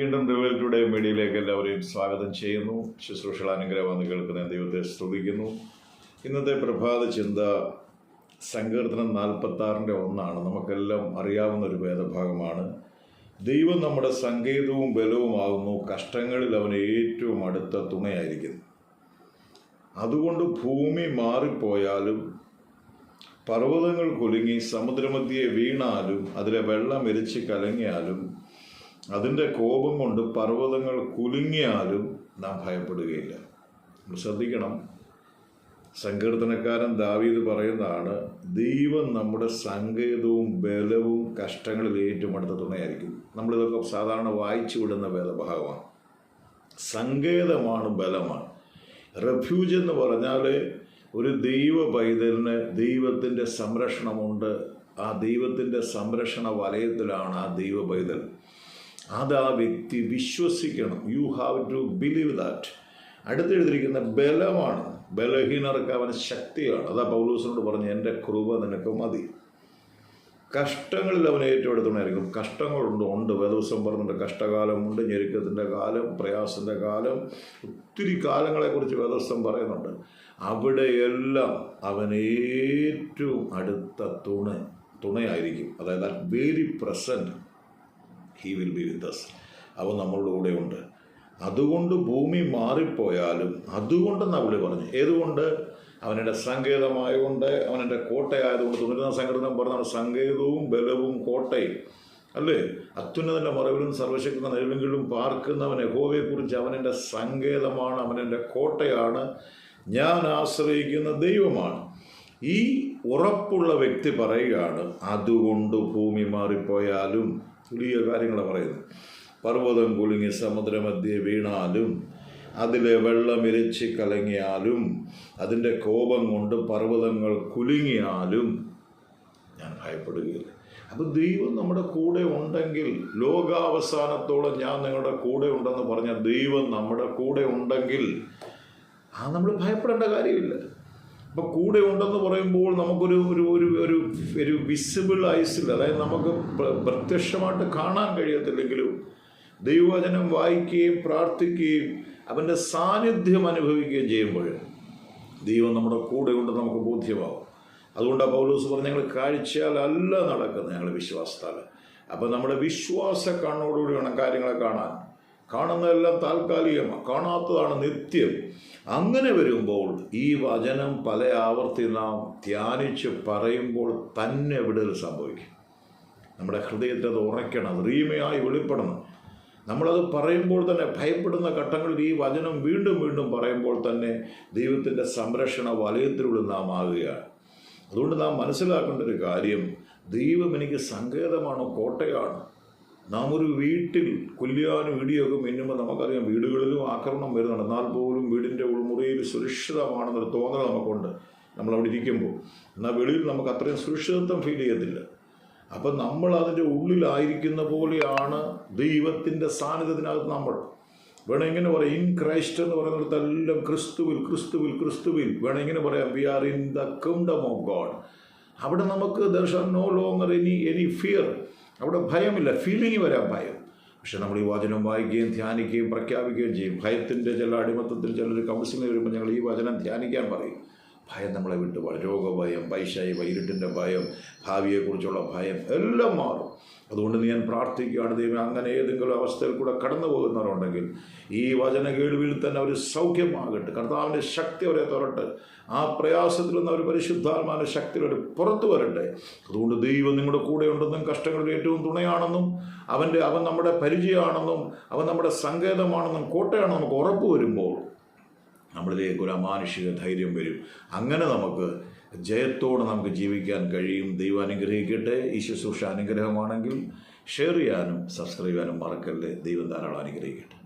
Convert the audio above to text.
വീണ്ടും revel today മീഡിയയിലേക്ക് എല്ലാവരെയും സ്വാഗതം ചെയ്യുന്നു. ശുശ്രൂഷകൾ അനുഗ്രഹമെന്ന് കേൾക്കുന്ന ദൈവത്തെ സ്തുതിക്കുന്നു. ഇന്നത്തെ പ്രഭാത ചിന്ത സങ്കീർത്തനം നാൽപ്പത്തി ആറിന്റെ ഒന്നാണ്. നമുക്കെല്ലാം അറിയാവുന്ന ഒരു ഭേദഭാഗമാണ്. ദൈവം നമ്മുടെ സങ്കേതവും ബലവുമാകുന്നു കഷ്ടങ്ങളിൽ അവന് ഏറ്റവും അടുത്ത തുണയായിരിക്കുന്നു അതുകൊണ്ട് ഭൂമി മാറിപ്പോയാലും പർവതങ്ങൾ കുലുങ്ങി സമുദ്രമധ്യയെ വീണാലും അതിലെ വെള്ളം എരിച്ച് കലങ്ങിയാലും അതിന്റെ കോപം കൊണ്ട് പർവതങ്ങൾ കുലുങ്ങിയാലും നാം ഭയപ്പെടുകയില്ല. നമ്മൾ ശ്രദ്ധിക്കണം. സങ്കീർത്തനക്കാരൻ ദാവീദ് പറയുന്നതാണ് ദൈവം നമ്മുടെ സങ്കേതവും ബലവും കഷ്ടങ്ങളിൽ ഏറ്റവും അടുത്ത തുണയായിരിക്കും. നമ്മളിതൊക്കെ സാധാരണ വായിച്ചു വിടുന്ന വേദഭാഗമാണ്. സങ്കേതമാണ് ബലമാണ്. റെഫ്യൂജ് എന്ന് പറഞ്ഞാൽ ഒരു ദൈവ പൈതലിന് ദൈവത്തിന്റെ സംരക്ഷണമുണ്ട്. ആ ദൈവത്തിന്റെ സംരക്ഷണ വലയത്തിലാണ് ആ ദൈവ പൈതൽ. അത് ആ വ്യക്തി വിശ്വസിക്കണം. You have to believe that അടുത്തെഴുതിയിരിക്കുന്ന ബലമാണ്. ബലഹീനർക്ക് അവന് ശക്തിയാണ്. അതാ പൗലൂസിനോട് പറഞ്ഞു എന്റെ കൃപ നിനക്ക് മതി. കഷ്ടങ്ങളിൽ അവൻ ഏറ്റവും അടുത്തുണ്ടായിരിക്കും കഷ്ടങ്ങളുണ്ട് ഉണ്ട്. വേദവസം പറഞ്ഞിട്ട് കഷ്ടകാലമുണ്ട് ഞെരുക്കത്തിന്റെ കാലം പ്രയാസത്തിന്റെ കാലം. ഒത്തിരി കാലങ്ങളെക്കുറിച്ച് വേദവസം പറയുന്നുണ്ട്. അവിടെയെല്ലാം അവൻ ഏറ്റവും അടുത്ത തുണ തുണയായിരിക്കും. അതായത് very present he will be with us അവൻ നമ്മളുടെ കൂടെയുണ്ട് അതുകൊണ്ട് ഭൂമി മാറിപ്പോയാലും അതുകൊണ്ടെന്ന് അവൾ പറഞ്ഞു. ഏതുകൊണ്ട്? അവനെ സങ്കേതമായതുകൊണ്ട് അവനെ കോട്ടയായതുകൊണ്ട്. തുടരുന്ന സംഘടന പറഞ്ഞാണ് സങ്കേതവും ബലവും കോട്ടയും. അല്ലേ? അത്യുന്നതന്റെ മറവിലും സർവശക്തി നിലവിലും പാർക്കുന്നവൻ യഹോവയെക്കുറിച്ച് അവനെന്റെ സങ്കേതമാണ് അവനെന്റെ കോട്ടയാണ്. ഞാൻ ആശ്രയിക്കുന്ന ദൈവമാണ്. ഈ ഉറപ്പുള്ള വ്യക്തി പറയുകയാണ് അതുകൊണ്ട് ഭൂമി മാറിപ്പോയാലും വലിയ കാര്യങ്ങളെ പറയുന്നു പർവതം കുലുങ്ങി സമുദ്രമധ്യെ വീണാലും അതിലെ വെള്ളം ഇരച്ചി കലങ്ങിയാലും അതിന്റെ കോപം കൊണ്ട് പർവതങ്ങൾ കുലുങ്ങിയാലും ഞാൻ ഭയപ്പെടുകയില്ല. അപ്പോൾ ദൈവം നമ്മുടെ കൂടെ ഉണ്ടെങ്കിൽ ലോകാവസാനത്തോളം ഞാൻ നിങ്ങളുടെ കൂടെ ഉണ്ടെന്ന് പറഞ്ഞ ദൈവം നമ്മുടെ കൂടെ ഉണ്ടെങ്കിൽ ആ നമ്മൾ ഭയപ്പെടേണ്ട കാര്യമില്ല. അപ്പോൾ കൂടെ ഉണ്ടെന്ന് പറയുമ്പോൾ നമുക്കൊരു ഒരു ഒരു ഒരു ഒരു വിസിബിൾ ഐസിൽ അതായത് നമുക്ക് പ്രത്യക്ഷമായിട്ട് കാണാൻ കഴിയത്തില്ലെങ്കിലും ദൈവവചനം വായിക്കുകയും പ്രാർത്ഥിക്കുകയും അവന്റെ സാന്നിധ്യം അനുഭവിക്കുകയും ചെയ്യുമ്പോൾ ദൈവം നമ്മുടെ കൂടെ ഉണ്ടെന്ന് നമുക്ക് ബോധ്യമാവും. അതുകൊണ്ടാണ് പൗലോസ് പറഞ്ഞ് ഞങ്ങൾ കാഴ്ചയാലല്ല നടക്കുന്നത് ഞങ്ങൾ വിശ്വാസത്താൽ അപ്പോൾ നമ്മുടെ വിശ്വാസ കണ്ണോടുകൂടി വേണം കാര്യങ്ങളെ കാണാൻ. കാണുന്നതെല്ലാം താൽക്കാലികമാണ് കാണാത്തതാണ് നിത്യം. അങ്ങനെ വരുമ്പോൾ ഈ വചനം പല ആവർത്തി നാം ധ്യാനിച്ച് പറയുമ്പോൾ തന്നെ വിടൽ സംഭവിക്കും. നമ്മുടെ ഹൃദയത്തിൽ അത് ഉറയ്ക്കണം റീമയായി വെളിപ്പെടണം. നമ്മളത് പറയുമ്പോൾ തന്നെ ഭയപ്പെടുന്ന ഘട്ടങ്ങളിൽ ഈ വചനം വീണ്ടും വീണ്ടും പറയുമ്പോൾ തന്നെ ദൈവത്തിന്റെ സംരക്ഷണ വലയത്തിലൂടെ നാം ആകുകയാണ്. അതുകൊണ്ട് നാം മനസ്സിലാക്കേണ്ട ഒരു കാര്യം ദൈവം എനിക്ക് സങ്കേതമാണ് കോട്ടയാണ്. നാം ഒരു വീട്ടിൽ കൊല്ലിയാനും ഇടിയൊക്കെ മിന്നുമ്പോൾ നമുക്കറിയാം വീടുകളിലും ആക്രമണം വരുന്നുണ്ട്. എന്നാൽ പോലും വീടിന്റെ ഉൾമുറിയിൽ സുരക്ഷിതമാണെന്നൊരു തോന്നൽ നമുക്കുണ്ട്. നമ്മളവിടെ ഇരിക്കുമ്പോൾ. എന്നാൽ വെളിയിൽ നമുക്ക് അത്രയും സുരക്ഷിതത്വം ഫീൽ ചെയ്യത്തില്ല. അപ്പം നമ്മൾ അതിന്റെ ഉള്ളിലായിരിക്കുന്ന പോലെയാണ് ദൈവത്തിന്റെ സാന്നിധ്യത്തിനകത്ത് നമ്മൾ. വേണം ഇങ്ങനെ പറയാം ഇൻ ക്രൈസ്റ്റ് എന്ന് പറയുന്നിടത്തെല്ലാം ക്രിസ്തുവിൽ ക്രിസ്തുവിൽ ക്രിസ്തുവിൽ. വേണം ഇങ്ങനെ പറയാം we are in the kingdom of God അവിടെ നമുക്ക് ദർശ no longer any any fear അവിടെ ഭയമില്ല ഫീലിംഗ് വരാം ഭയം. പക്ഷെ നമ്മൾ ഈ വചനം വായിക്കുകയും ധ്യാനിക്കുകയും പ്രഖ്യാപിക്കുകയും ചെയ്യും. ഭയത്തിന്റെ ചില അടിമത്തത്തിൽ ചിലർ കൗൺസിലിംഗ് വരുമ്പോൾ ഞങ്ങൾ ഈ വചനം ധ്യാനിക്കാൻ പറയും. ഭയം നമ്മളെ വിട്ടു രോഗഭയം പൈശായി വൈരുട്ടിന്റെ ഭയം ഭാവിയെക്കുറിച്ചുള്ള ഭയം എല്ലാം മാറും. അതുകൊണ്ട് ഞാൻ പ്രാർത്ഥിക്കുകയാണ് ദൈവം അങ്ങനെ ഏതെങ്കിലും അവസ്ഥയിൽ കൂടെ കടന്നു പോകുന്നവരുണ്ടെങ്കിൽ ഈ വചന കേൾവിയിൽ തന്നെ അവർ സൗഖ്യമാകട്ടെ. കർത്താവിന്റെ ശക്തി അവരെ തുറട്ട് ആ പ്രയാസത്തിൽ നിന്ന് അവർ പരിശുദ്ധാത്മാവിന്റെ അവർ പുറത്തു വരട്ടെ. അതുകൊണ്ട് ദൈവം നിങ്ങളുടെ കൂടെ ഉണ്ടെന്നും കഷ്ടങ്ങളിൽ ഏറ്റവും തുണയാണെന്നും അവന്റെ അവൻ നമ്മുടെ പരിചയമാണെന്നും അവൻ നമ്മുടെ സങ്കേതമാണെന്നും കോട്ടയാണെന്നും നമുക്ക് ഉറപ്പ് വരുമ്പോൾ നമ്മളിലേക്ക് ഒരു അമാനുഷിക ധൈര്യം വരും. അങ്ങനെ നമുക്ക് ജയത്തോടെ നമുക്ക് ജീവിക്കാൻ കഴിയും. ദൈവം അനുഗ്രഹിക്കട്ടെ. ഈ ശുശ്രൂഷ അനുഗ്രഹമാണെങ്കിൽ ഷെയർ ചെയ്യാനും സബ്സ്ക്രൈബ് ചെയ്യാനും മറക്കല്ലേ ദൈവം ധാരാളം അനുഗ്രഹിക്കട്ടെ.